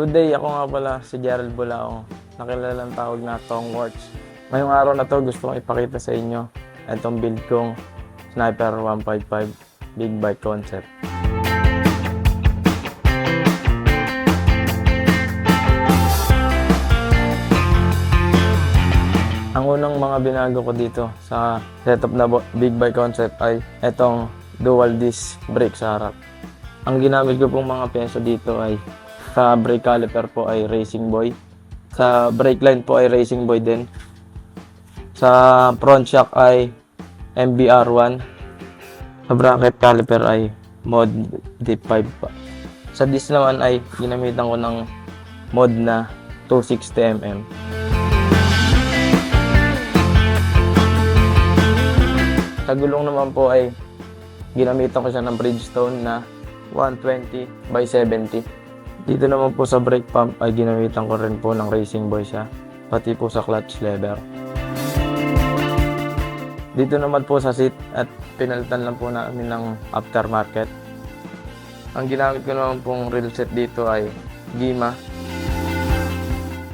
Good day, ako nga pala si Gerald Bulao. Nakilalang tawag na Tong Works. Ngayong araw na to gusto kong ipakita sa inyo itong build kong Sniper 155 Big Bike Concept. Ang unang mga binago ko dito sa setup na Big Bike Concept ay itong dual disc brake sa harap. Ang ginamit ko pong mga peso dito ay sa brake caliper po ay Racing Boy. Sa brake line po ay Racing Boy din. Sa front shock ay MBR1. Sa bracket caliper ay mod D5 pa. Sa disc naman ay ginamitan ko ng mod na 260mm. Sa gulong naman po ay ginamitan ko siya ng Bridgestone na 120 by 70. Dito naman po sa brake pump ay ginamitan ko rin po ng Racing Boy siya, pati po sa clutch lever. Dito naman po sa seat at pinalitan lang po namin ng aftermarket. Ang ginamit ko naman pong real set dito ay Gima.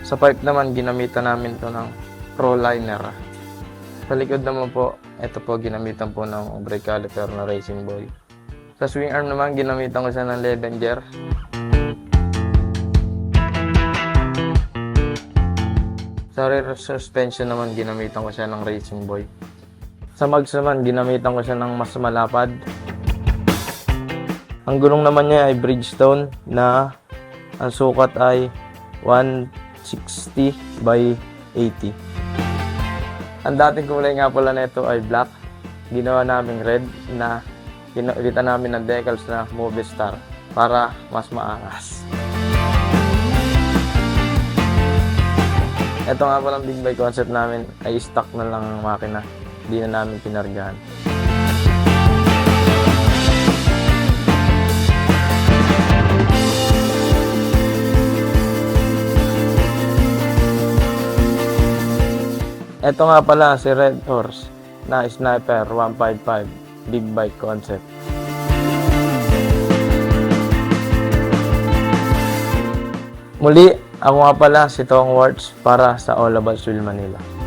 Sa pipe naman ginamitan namin to ng Proliner. Sa likod naman po, ito po ginamitan po ng brake caliper na Racing Boy. Sa swing arm naman, ginamitan ko siya ng Levenger. Sa rear suspension naman, ginamitan ko siya ng Racing Boy. Sa mags naman, ginamitan ko siya ng mas malapad. Ang gulong naman niya ay Bridgestone na ang sukat ay 160 by 80. Ang dating kulay nga pala nito ay black. Ginawa naming red na pinalitan namin ng decals na Movie Star para mas maangas. Ito nga palang big bike concept namin ay stock na lang ang makina. Hindi na namin pinargahan. Ito nga pala si Red Horse na Sniper 155 Big Bike Concept. Muli, ako nga pala si Tong Words para sa All About Will Manila.